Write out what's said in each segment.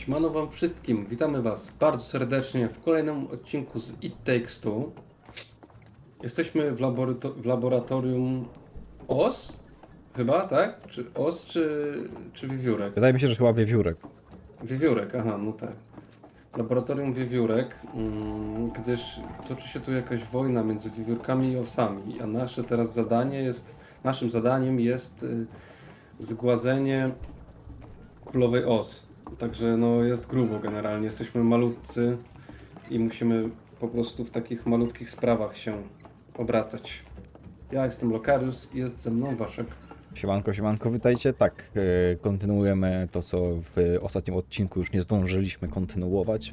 Siemano wam wszystkim, witamy was bardzo serdecznie w kolejnym odcinku z It Takes Two. Jesteśmy w, laborato- w laboratorium OS? Chyba, tak? Czy OS, czy, czy Wiewiórek? Wydaje mi się, że chyba wiewiórek. Wiewiórek, aha, no tak. Laboratorium Wiewiórek, mm, gdyż toczy się tu jakaś wojna między wiewiórkami i osami, a nasze teraz zadanie jest, naszym zadaniem jest y, zgładzenie królowej os. Także no jest grubo generalnie, jesteśmy malutcy i musimy po prostu w takich malutkich sprawach się obracać. Ja jestem Lokarius i jest ze mną Waszek. Siemanko, siemanko, witajcie. Tak, e, kontynuujemy to, co w ostatnim odcinku już nie zdążyliśmy kontynuować.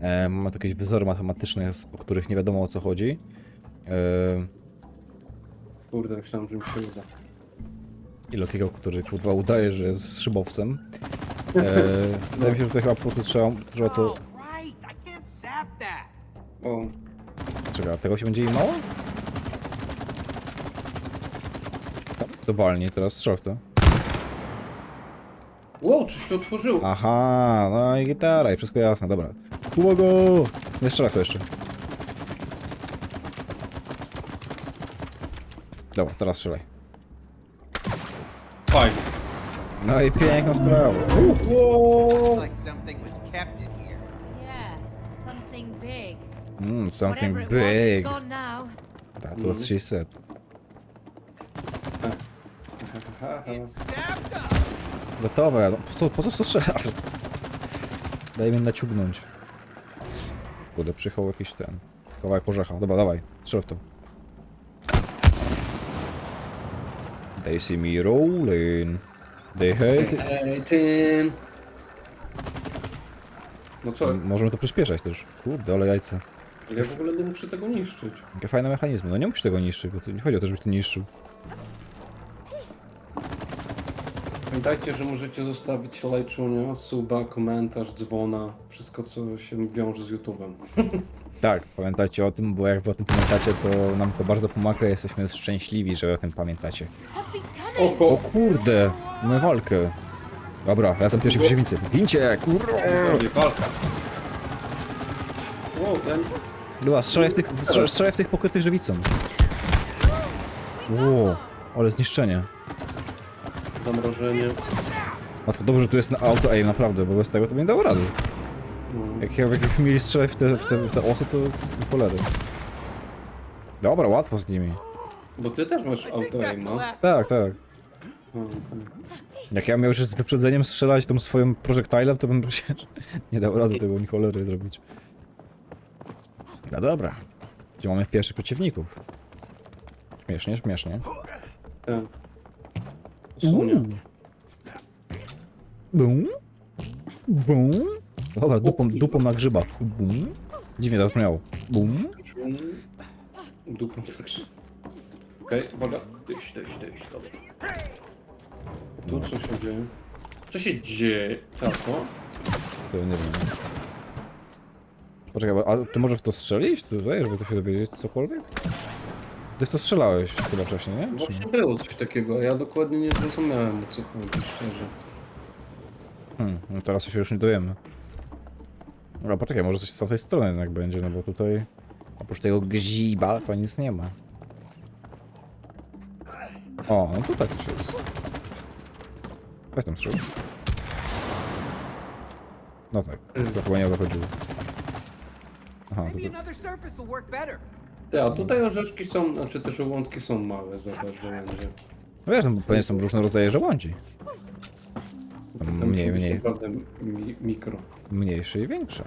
E, mamy tu jakieś wzory matematyczne, z- o których nie wiadomo o co chodzi. E, Kurde, myślałem, że mi się uda. I Lokiego, który kurwa udaje, że jest szybowcem. E, wydaje mi się, że tutaj chyba po prostu trzeba, trzeba to... O, Czekaj, a tego się będzie im mało? To walnie, teraz strzel w to. Wow, coś się otworzyło. Aha, no i gitara i wszystko jasne, dobra. Uwaga! Nie strzelaj w to jeszcze. Dobra, teraz strzelaj. Fajnie. No i piękna sprawa. Looks like something was kept in here. Yeah, something big. Mm, something Whatever it was, big. it's gone now. That was she said. It's. Gotowe, no, po co, po co to strzelasz? Daj mi naciągnąć. Kurde, przyjechał jakiś ten. Kawałek orzecha. Dobra, dawaj, strzel w to. They see me rolling. They hate Ej, ty. No co? Możemy to przyspieszać też. Kurde, ale jajce. Ja w ogóle nie muszę tego niszczyć. Jakie fajne mechanizmy. No nie musisz tego niszczyć, bo to nie chodzi o to, żebyś to niszczył. Pamiętajcie, że możecie zostawić lajczunia, suba, komentarz, dzwona, wszystko co się wiąże z YouTube'em. Tak, pamiętajcie o tym, bo jak wy o tym pamiętacie, to nam to bardzo pomaga i jesteśmy szczęśliwi, że o tym pamiętacie. O kurde, mamy walkę. Dobra, ja jestem pierwszy przeciwnicy. Gincie, kurwa! Robi walka. Wow, ten... Była, strzelaj w tych, strzelaj- strzelaj w tych pokrytych żywicą. Ło, ale zniszczenie. Zamrożenie. A to dobrze, że tu jest na auto aim, naprawdę, bo bez tego to bym nie dało rady. No. Jak, jakbyśmy mieli strzelać w te, w te, w te osy, to cholery. Dobra, łatwo z nimi. Bo ty też masz auto aim, no? Tak, tak. O, okej. Jak ja miał już z wyprzedzeniem strzelać tą swoim projektilem, to bym się nie dał rady tego ni cholery zrobić. No dobra. Gdzie mamy pierwszych przeciwników? Śmiesznie, śmiesznie. Ten. Usunie. Bum. Bum. Dobra, dupą, dupą na grzyba. Bum. Dziwnie to brzmiało. Bum. Dupą też. Okej, uwaga. Tyś, tyś, tyś, dobra. Tu co się dzieje? Co się dzieje? Tak, o? To nie wiem. Poczekaj, bo- a ty możesz w to strzelić tutaj, żeby to się dowiedzieć cokolwiek? Ty w to strzelałeś chyba wcześniej, nie? Czy nie? Właśnie było coś takiego, a ja dokładnie nie zrozumiałem o co chodzi, szczerze. Hmm, no teraz się już nie dowiemy. Dobra, poczekaj, może coś z tamtej strony jednak będzie, no bo tutaj oprócz tego grzyba to nic nie ma. O, no tutaj coś jest. Weź tam strzał. No tak, to chyba nie o to chodziło. Aha, tutaj. Ty, a tutaj orzeszki są, znaczy te żołądki są małe, zobacz, że będzie. No wiesz, no, bo pewnie są różne rodzaje żołądzi. Muszą mniej, mniej. Naprawdę mi, mikro. Mniejsze i większe.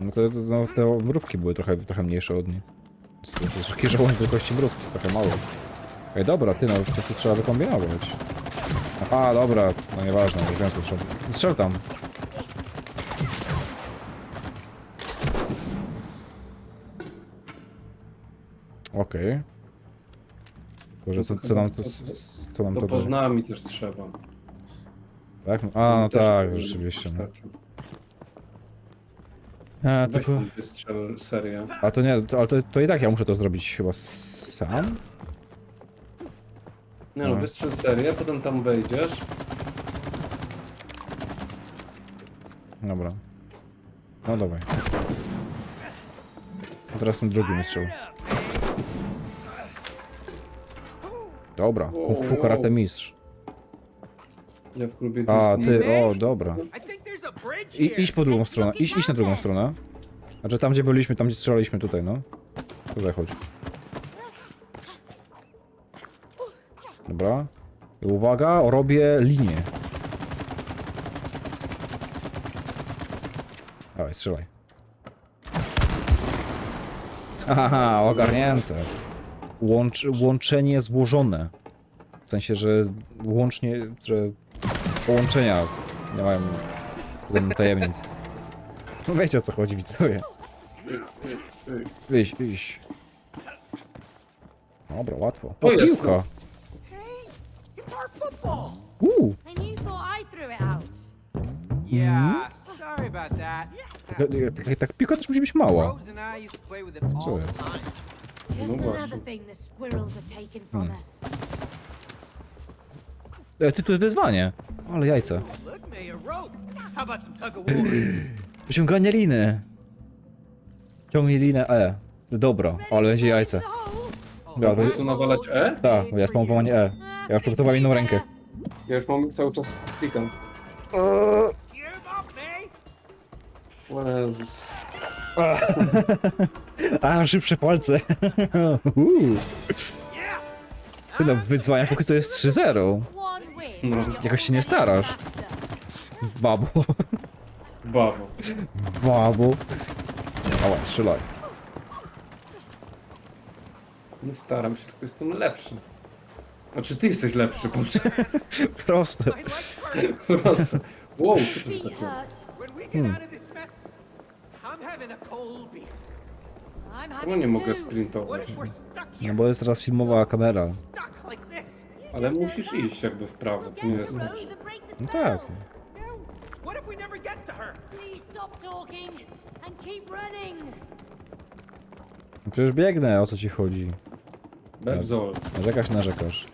No to, to no, te mrówki były trochę, trochę mniejsze od niej. To to jest takie żołądź wielkości mrówki, trochę mało. Ej, dobra, ty no, to tu trzeba wykombinować. Aha, dobra, no nieważne, już wiem co trzeba. Strzel tam. Okej. Tylko, że co, co nam to, co nam To to nami też trzeba. Tak? A, no tak, rzeczywiście. No. A, Weź tylko... wystrzel. A to nie, to, ale to, to i tak ja muszę to zrobić chyba sam? Nie no, No. wystrzel serię, potem tam wejdziesz. Dobra. No dawaj. A Teraz ten drugi mi strzał. Dobra, kung fu karate mistrz. Ja w klubie A, ty, o, dobra. I idź po drugą stronę, idź, idź na drugą stronę. Znaczy tam gdzie byliśmy, tam gdzie strzelaliśmy tutaj, no. Tutaj chodź. Dobra. I uwaga, robię linię. Dawaj, strzelaj. Haha, ogarnięte. Łącz, łączenie złożone. W sensie, że łącznie, że połączenia nie mają żadnych tajemnic. No wiecie o co chodzi, widzowie. Iść, iść. Dobra, łatwo. O, O, jest, piłka. Hey, it's our football. Uuu. And you thought I threw it out. Yeah, sorry about that. Tak, tak, tak piłka też musi być mała. Rose and I used to play with it all Co the jest? time. Just No another właśnie. thing the squirrels have taken from Hmm. us. E, ty, tu jest wyzwanie. Ale jajce. Pociąganie liny. Ciągnij linę E. Dobra, ale będzie jajce. Ja, Tu nawalać E? tak, ja spamowanie E. Ja już przygotowałem inną rękę. Ja już mam cały czas klikam. O Jezus. A, szybsze palce. Uuu. Ty no, wyzwania póki co jest 3-0. One win. No. Jakoś się nie starasz. after. Babo. Babo. Babo. Dawaj, strzelaj. Nie staram się, tylko jestem lepszy. Znaczy ty jesteś lepszy. Proste. Prostu. Wow, co to. I'm Czemu having nie mogę sprintować? No bo jest teraz filmowa kamera. Ale musisz iść jakby w prawo, to nie get jest to tak. Rose and break the No tak. No. What if we never get to her? Please stop talking and keep running. No Przecież biegnę, o co ci chodzi? Bebzol. Narzekasz, narzekasz.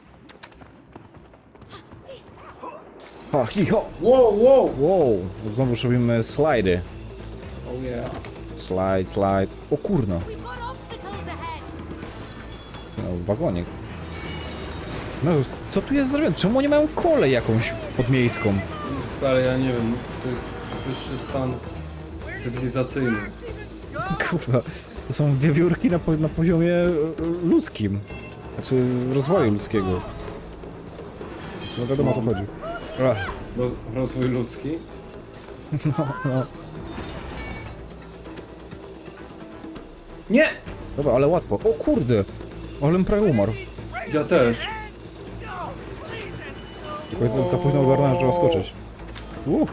Ha, hi, ho! Wow, wow! Wow, znowu już robimy slajdy. Oh yeah. Slide, slide. O kurno, We've got obstacles ahead. no, wagonik. No, co tu jest zrobione? Czemu oni mają kolej jakąś podmiejską? Stary, ja nie wiem, to jest wyższy stan cywilizacyjny. Kurwa, to są wiewiórki na, po, na poziomie e, ludzkim. Znaczy rozwoju ludzkiego. Czy no wiadomo o co chodzi. Ach, Ro rozwój ludzki. No, no. Nie! Dobra, ale łatwo. O kurde! Ale prawie umarł. Ja też. Tylko za, za późno ogarnąłem, że trzeba skoczyć. Uh.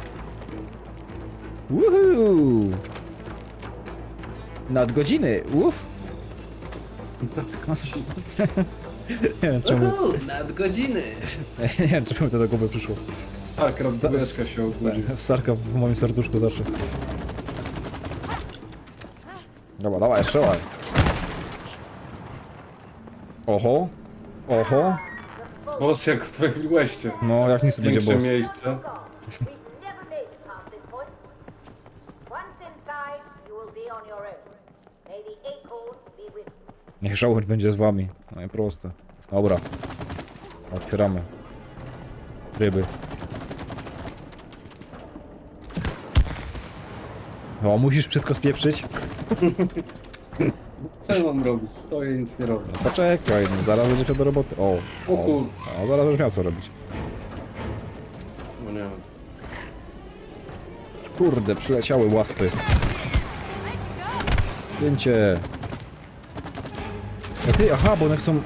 Woohoo! Nadgodziny! Uff! Nie wiem czemu, nadgodziny! nie wiem czemu to do głowy przyszło. Tak, krabóweczka się obudzi. Starka w moim serduszku zawsze. Dobra, dawaj, strzelaj. Oho. Oho. Boss jak w. No, jak nic będzie Większe boss. miejsce. We've never made it past this point. Once inside, you will be on your own. May the acorn be with you. Niech żołądź będzie z wami. No i proste. Dobra. Otwieramy. Ryby. O, musisz wszystko spieprzyć? Co ja mam robić? Stoję nic nie robię. Poczekaj, no, zaraz będzie się do roboty. O, O kur- o, zaraz będziesz miał co robić. No nie wiem. Kurde, przyleciały łaspy. Zdjęcie. A ty, aha, bo one chcą...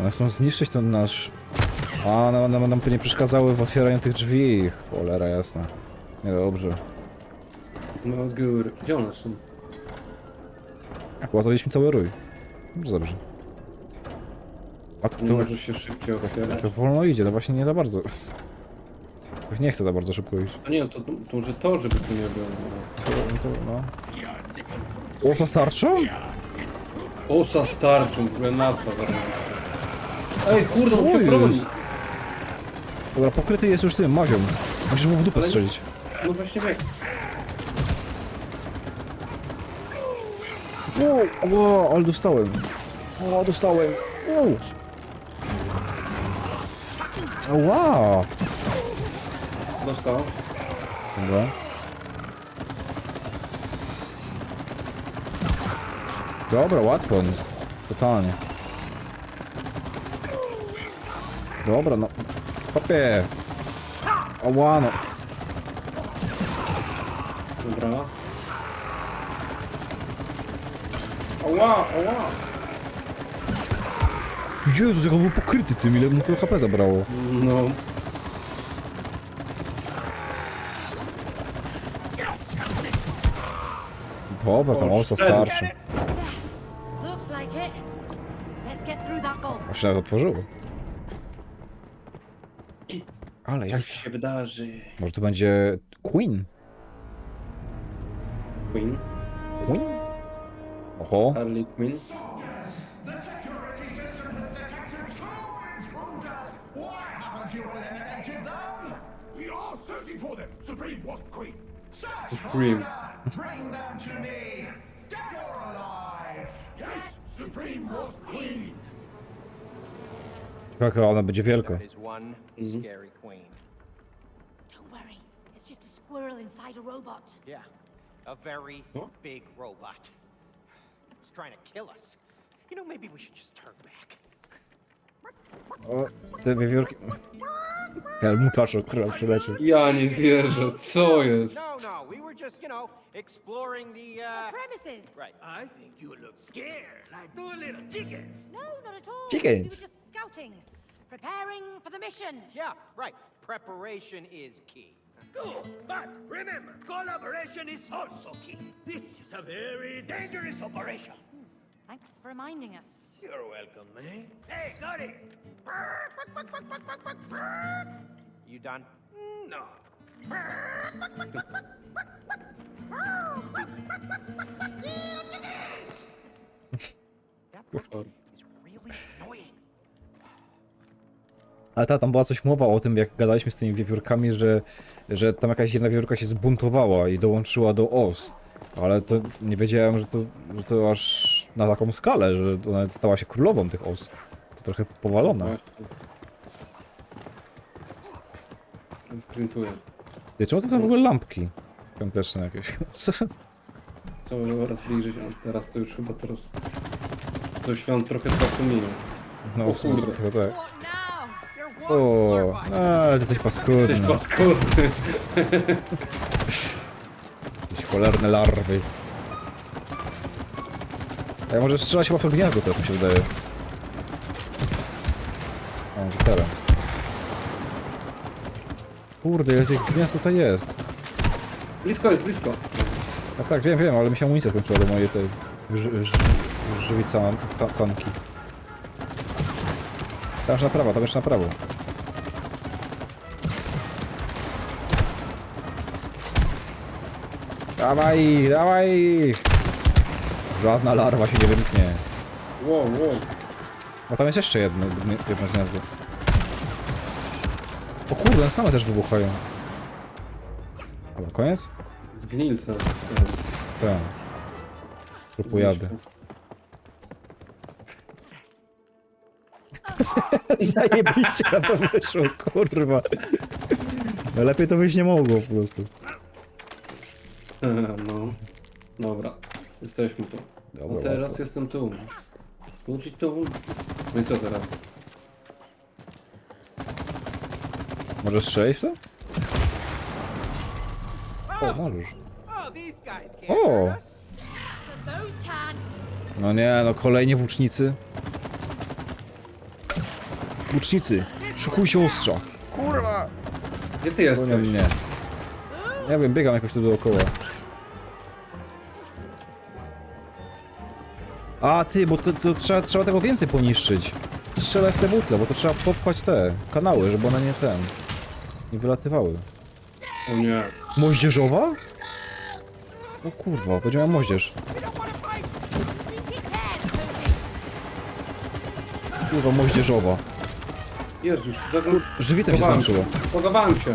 One chcą zniszczyć ten nasz... A, nam, nam, nam nie przeszkadzały w otwieraniu tych drzwi. Cholera jasna. Niedobrze. No góry. Gdzie one są? Chyba zabiliśmy cały rój. Dobrze, dobrze. A to, Nie może się szybciej otwierać. to wolno idzie, to właśnie nie za bardzo. Jakoś Nie chcę za bardzo szybko iść. A nie, to, to może to, żeby tu nie było. To, to, no. O, to? Osa starczą, w ogóle nazwa zarobista. Ej, kurde, on O, się broni. jest. Dobra, pokryty jest już tym, mazią. Musisz mu w dupę strzelić. No właśnie wie. Wow, ale dostałem. O, dostałem. Wow. Wow. Dostał. Dobra. Dobra, łatwo nic. Totalnie. Dobra, no. Kopie. Ała, no. Dobra. Ała, ała. Jezus, jak on był pokryty tym, ile mu to HP zabrało. No. Dobra, tam O, osa cztery. starszy. Looks like it. Let's get through that bolt. Właśnie nawet otworzyło. Ale jak... się wydarzy. Może to będzie? Queen. Searching for them, Supreme Wasp Queen. Search Queen. harder! Bring them to me! Dead or alive! Yes, Supreme Wasp Queen! Jaka ona będzie wielka. That is one scary queen. Don't worry. It's just a squirrel inside a robot. Yeah, a very Huh? big robot. It's trying to kill us. You know, maybe we should just turn back. O, te wiewiórki... Ja mutacz kurwa przyleciał. Ja nie wierzę, co jest? No, no, we were just, you know, exploring the, uh... Premises. Right. I think you look scared, like two little chickens. No, not at all. Chickens. We were just scouting, preparing for the mission. Yeah, right. Preparation is key. Good, but remember, collaboration is also key. This is a very dangerous operation. Thanks for reminding us. You're welcome, man. Hey, got it. You done? No. That Ale ta, tam była coś mowa o tym, jak gadaliśmy z tymi wiewiórkami, że, że tam jakaś jedna wiewiórka się zbuntowała i dołączyła do OS. Ale to nie wiedziałem, że to, że to aż na taką skalę, że ona stała się królową tych OS. To trochę powalone. Sprintuję. Ty, czemu to są w ogóle lampki? Świąteczne jakieś. Co? Coraz bliżej się. Teraz to już chyba teraz... Do świąt trochę czasu minął. No, O w sumie kurde. trochę tak. O, ale ty jesteś paskudny. Paskudny. Jakieś cholerne larwy. A ja może strzelać chyba w to gniazdo teraz mi się wydaje. O, teraz. Kurde, ile tych gniazd tutaj jest. Blisko jest, blisko. A tak, wiem, wiem, ale mi się amunicja skończyła do mojej tej ży, ży, żywicanki. Tam już na prawo, tam jeszcze na prawo. Dawaj, dawaj! Żadna larwa się nie wymknie. Wow, wow. No tam jest jeszcze jedno, jedno gniazdo. O kurde, one same też wybuchają. Dobra, koniec? Zgnilce. Tak. Trupu jadę. Zajebiście na to wyszło, kurwa. No lepiej to wyjść nie mogło po prostu. No. Dobra. Jesteśmy tu. Dobra, A teraz łatwo. jestem tu. Ludzi tu. No i co teraz? Możesz strzelić w to? O, możesz. Oh, these guys can't Oh. hurt us. But those can. No nie, no kolejnie włócznicy. Włócznicy, szykujcie ostrza. Kurwa! Gdzie ty Nie, jesteś? nie. Nie wiem, biegam jakoś tu dookoła. A ty, bo to, to trzeba, trzeba tego więcej poniszczyć. Strzelaj w te butle, bo to trzeba popchać te kanały, żeby one nie ten. Nie wylatywały. O nie. Moździerzowa? O kurwa, miał moździerz. Kurwa, moździerzowa. Jezus, zagru... Żywica się Chowałem skończyła. Pogawałem się.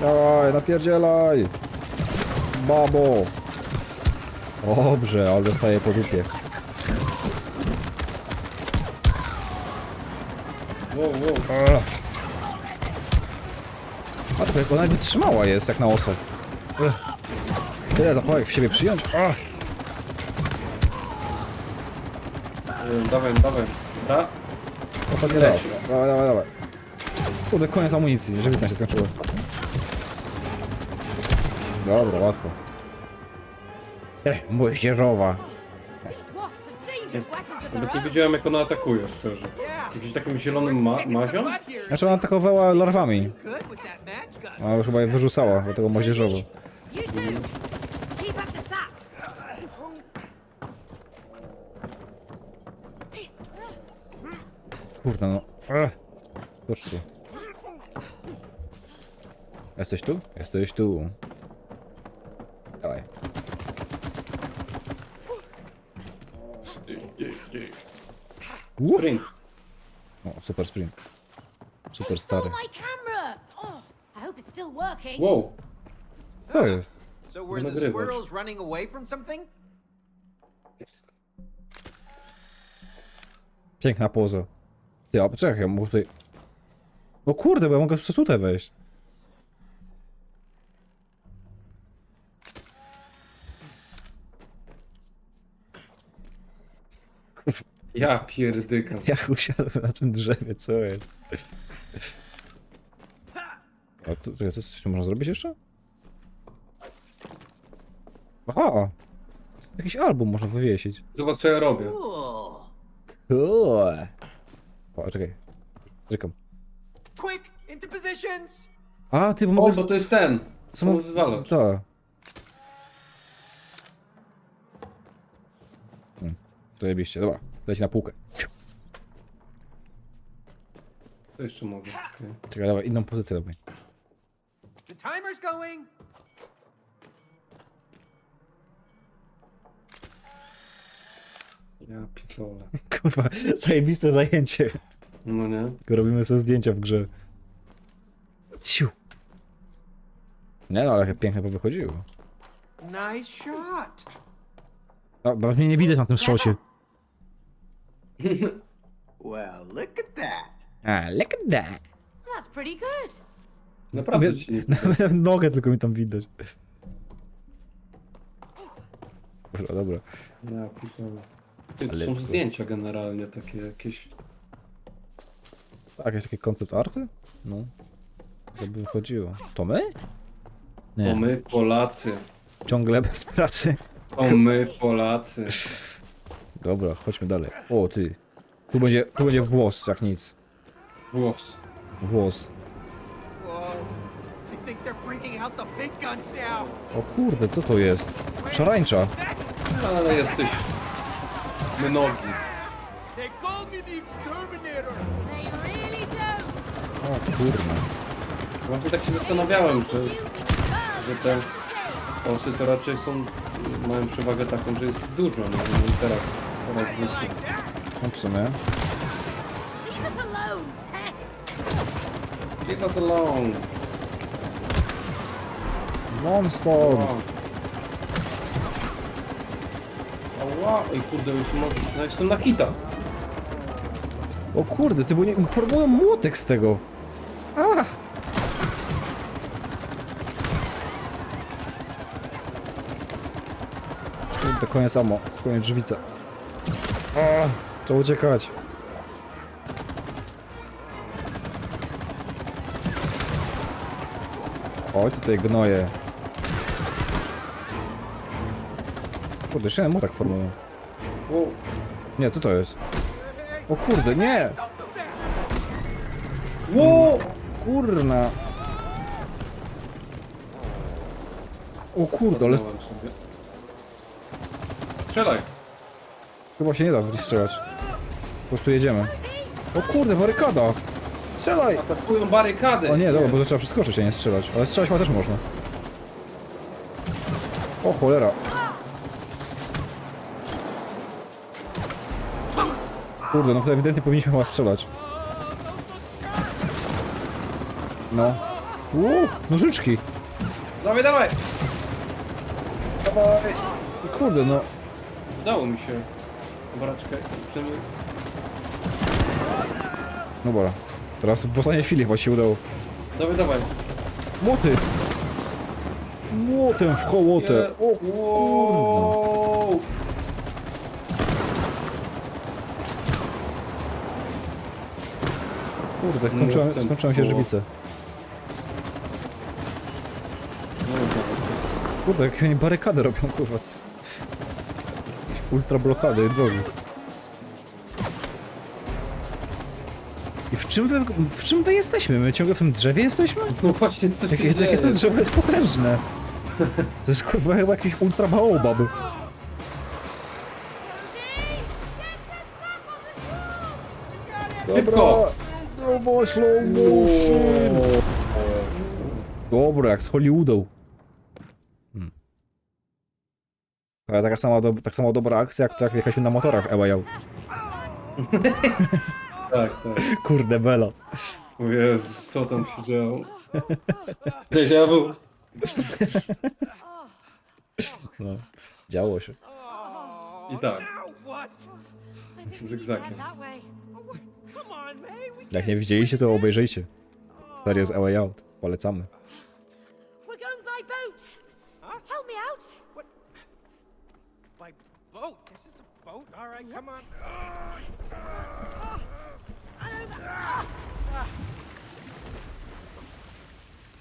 Dawaj, napierdzielaj! Babo! Dobrze, ale dostaję po dupie. Wow, wow. Ugh. To jak ona wytrzymała jest, jak na osę. Ugh. Tyle zapałek w siebie przyjąć. Ugh. Y, Dawaj, dawaj. Dobra. Ostatni raz. Dawaj, dawaj, dawaj. Kurde, koniec amunicji, żywica się skończyła. Dobra, łatwo. Ech, moździerzowa. Nawet nie wiedziałem jak ona atakuje, szczerze. Jakimś takim zielonym ma mazią? Znaczy ona atakowała larwami, ale chyba je wyrzucała, dlatego moździerzowo. Kurde no. Tu. Jesteś tu? Jesteś tu. Dawaj. Sprint. O, super sprint. Super stary. Oh. Wow. To jest. So were the Nagrywasz. squirrels running away from something? Piękna poza. Ty, a poczekaj, ja mogę tutaj... O kurde, bo ja mogę przez tutaj wejść. Ja pierdykam. Ja usiadłem na tym drzewie, co jest? A co, czekaj, co, coś tu można zrobić jeszcze? Aha! Jakiś album można wywiesić. Zobacz co ja robię. Cool. Cool. O, czekaj. Czekam. Quick, into positions. A, ty, bo O, mogę... bo to jest ten. co mo- Samozwalacz. Tak. Hmm. Zajebiście, dobra. Leć na półkę. To jeszcze mogę. Czekaj. Czekaj, dawaj, inną pozycję dawaj. The timer's going. Ja pitole. Kurwa, zajebiste zajęcie. No nie? Tylko robimy sobie zdjęcia w grze. Siu. Nie no, ale pięknie powychodziło. Nice shot. No, bo mnie nie widać na tym szocie. Well, look at that. A, look at that. That's pretty good. Naprawdę ci nie Nawet nogę tylko mi tam widać. Dobra, dobra. Ja pitole. Ty, to Ale są zdjęcia generalnie takie jakieś. Tak, jest taki koncept arty? No. To by wychodziło. To my? O Nie. my Polacy. Ciągle bez pracy. O my Polacy. Dobra, chodźmy dalej. O, ty. Tu będzie, tu będzie włos, jak nic. Włos. Włos. O kurde, co to jest? Szarańcza. Ale jesteś... Mnogi. O kurna. Właśnie tak się zastanawiałem, że, You że te osy to raczej są... Mają przewagę taką, że jest ich dużo, no i teraz... Teraz wyszło. No sumie. Leave us alone. Monster! Ała, oj kurde, już może... No jestem na kita. O kurde, ty bo nie formują młotek z tego. A! Kurde, koniec amo, koniec drzwica. A, to uciekać. Oj, tutaj gnoje. Kurde, jeszcze jeden młotek formują. Nie, co to jest? O kurde, nie! Wow. Kurna! O kurde, ale. Strzelaj. Chyba się nie da w nich strzelać. Po prostu jedziemy. O kurde, barykada! Strzelaj! Atakują barykady. O nie, dobra, bo to trzeba przeskoczyć, a nie strzelać. Ale strzelać ma też można. O cholera. Kurde, no to ewidentnie powinniśmy chyba strzelać. No. Uuu, nożyczki. Dawaj, dawaj. Dawaj! Kurde, no. Udało mi się. Dobra, czekaj. Przynajmniej... Dobra. Teraz w ostatniej chwili chyba się udało. Dawaj, dawaj. Młoty! Młotem w hołotę! O kurde! Wow. Kurde, skończyłem, Młotem skończyłem się w. No, dawaj. Kurde, jakie oni barykady robią, kurwa. Ultra blokady drogi. I w czym wy, w czym wy jesteśmy? My ciągle w tym drzewie jesteśmy? No właśnie, co się Jakie, dzieje? to drzewo jest potężne. To jest kurwa chyba jakiś ultra baobab. Szybko! Dobra, slow motion. Dobra, jak z Hollywoodą. Hmm. Ale taka sama, do, tak samo dobra akcja, jak to jak jechaliśmy na motorach Ewa Jau. Tak, tak. Kurde, Bela. O Jezus, co tam się działo? Vu. No, działo się. I tak, Zygzakiem. Jak nie widzieliście, to obejrzyjcie. Serię z A Way Out. Polecamy. Boat? This is a boat? All right, come on.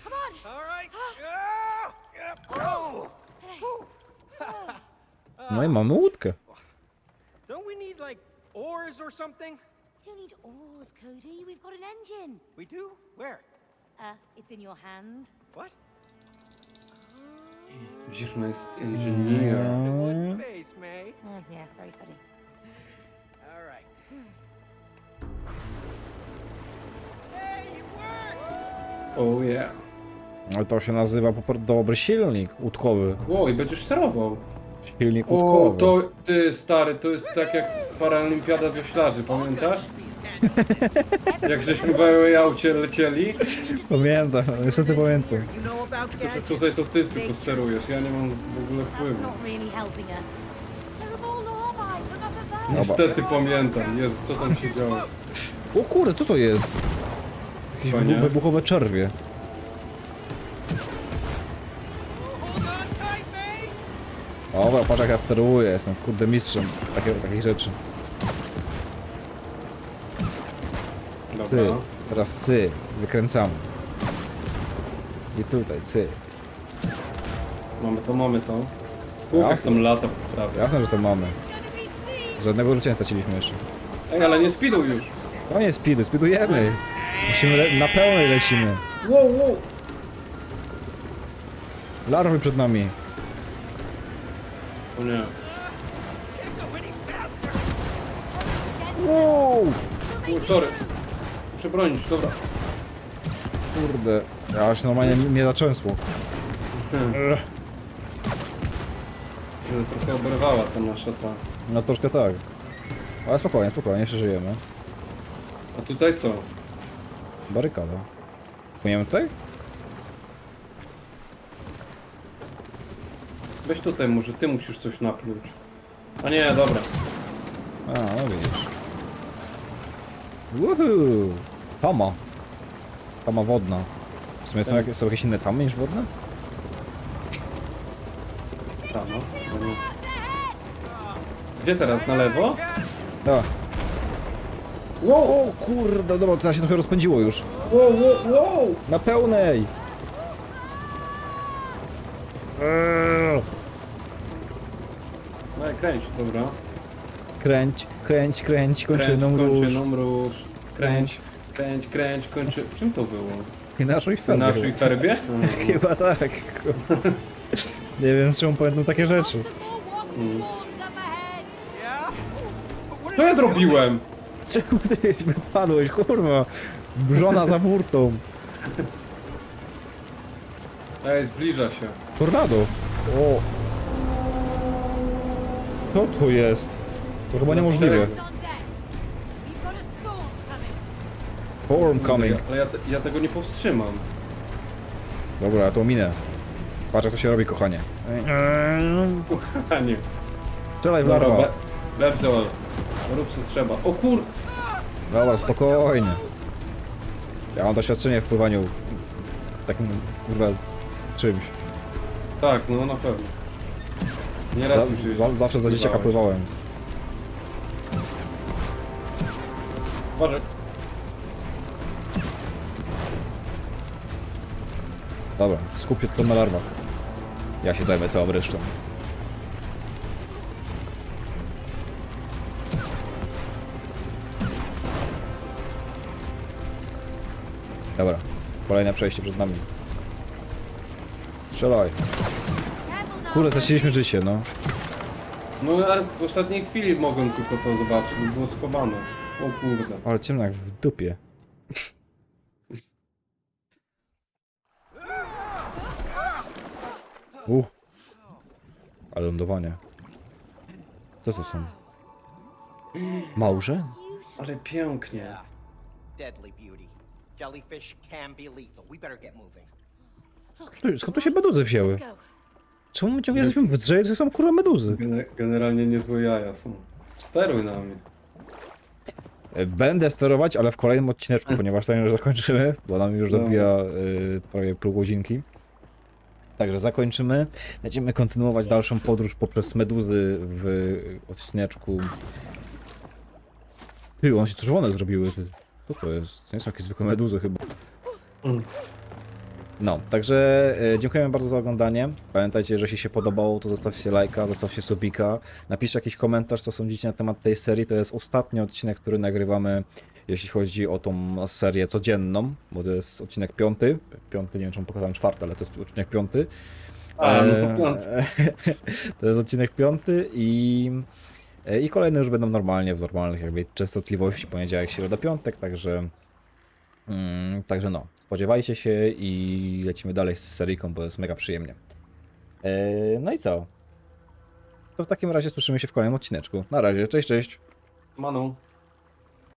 Come on. All right. Ah, yep. Oh. No i mamy. Don't we need like oars or something? You don't need oars, Cody. We've got an engine. We do? Where? Uh, it's in your hand. What? Widzisz, no jest engineer. The wooden face, May. Yeah, very funny. All right. Hey, it worked! Oh yeah. Ale to się nazywa po prostu dobry silnik łódkowy. Ło, i będziesz sterował. Silnik O, łódkowy. to ty stary, to jest tak jak paralimpiada wioślarzy, pamiętasz? Jak żeśmy w aucie lecieli, Pamiętam, niestety pamiętam. To tutaj to ty tylko sterujesz, ja nie mam w ogóle wpływu. Niestety pamiętam, Jezu, co tam się działo. O kurde, co to jest? Jakieś Fajnie. wybu- wybuchowe czerwie. Dobra, patrz jak ja steruję, jestem kurde mistrzem takie, takich rzeczy. Cy, Dobra. teraz cy, wykręcamy. I tutaj, cy. Mamy to, mamy to. Łukak Jasne. tam lata prawie. Jasne, że to mamy. Żadnego życia nie straciliśmy jeszcze. Ej, ale nie speeduj już. To nie speedy, speedujemy. Musimy, le- na pełnej lecimy. Wow, wow. Larwy przed nami. O nie. Wow! O, sorry. Muszę bronić, dobra. Kurde, aż normalnie mnie zaczęsło. Ech. Że trochę oberwała ta nasza ta. No troszkę tak. Ale spokojnie, spokojnie, jeszcze żyjemy. A tutaj co? Barykada. Płyniemy tutaj? Weź tutaj, może ty musisz coś napluć. A nie, dobra. A, no widzisz. Woohoo! Tama. Tama wodna. W sumie są, jakieś, są jakieś inne tamy niż wodne? Tam, no. Gdzie teraz? Na lewo? Da. Wow, o kurde, dobra, to się trochę rozpędziło już. Wow, wow, wow! Na pełnej! Eee. No i kręć, dobra. Kręć, kręć, kręć, kończyną kręć, róż. kończyną róż. Kręć, kręć, kręć, kończy... W czym to było? I naszej W ferbie. naszej ferbie? Chyba tak. Nie wiem, czemu pamiętam takie rzeczy. Some more waffle spawns up ahead. Yeah? But what Co ja zrobiłem? Czemu ty wypadłeś, kurwa? Brzona za burtą. Ej, zbliża się. Tornado. O. Co to jest? To chyba niemożliwe. Who's on deck? We've got a storm coming. Storm coming. Ale ja, ja tego nie powstrzymam. Dobra, ja to minę. Patrz jak to się robi, kochanie. A nie. Strzelaj w Dobra, larwa. be- Bebzol. Rób co trzeba. O kur... Dobra, spokojnie. Ja mam doświadczenie w pływaniu takim, kurwa, czymś. Tak, no na pewno. Nie raz już Za, za, zawsze za dzieciaka pływałem. Uważaj. Dobra, skup się tylko na larwach. Ja się zajmę całą resztą. Dobra, kolejne przejście przed nami. Strzelaj. Kurde, straciliśmy życie, no. No ja w ostatniej chwili mogłem tylko to zobaczyć, bo było schowane. O kurde. Ale ciemno jak w dupie. Uh. Ale lądowanie. Co to są? Małże? Ale pięknie. Deadly beauty. Jellyfish can be lethal. We better get moving. Ty, Skąd tu się meduzy wzięły? Let's go. Czemu my ciągle jesteśmy w drzewie, to są kurwa meduzy? Gene- generalnie niezłe jaja są. Steruj na mnie. E, Będę sterować, ale w kolejnym odcineczku, ponieważ tam już zakończymy, bo nam już Dobra. dobija y, prawie pół godzinki. Także zakończymy. Będziemy kontynuować dalszą podróż poprzez meduzy w odcineczku. Ty, one się czerwone zrobiły. Co to jest? To nie są jakieś zwykłe meduzy chyba. No, także e, dziękujemy bardzo za oglądanie. Pamiętajcie, że jeśli się podobało, to zostawcie lajka, zostawcie subika. Napiszcie jakiś komentarz, co sądzicie na temat tej serii. To jest ostatni odcinek, który nagrywamy, jeśli chodzi o tą serię codzienną, bo to jest odcinek piąty. Piąty, nie wiem, czy pokazałem czwarty, ale to jest odcinek piąty. A, no E, piąty. to jest odcinek piąty i, e, i kolejne już będą normalnie, w normalnych jakby częstotliwości, poniedziałek, środa, piątek, także mm, także no, spodziewajcie się i lecimy dalej z seryjką, bo jest mega przyjemnie. E, no i co? To w takim razie słyszymy się w kolejnym odcineczku. Na razie, cześć, cześć! Manu.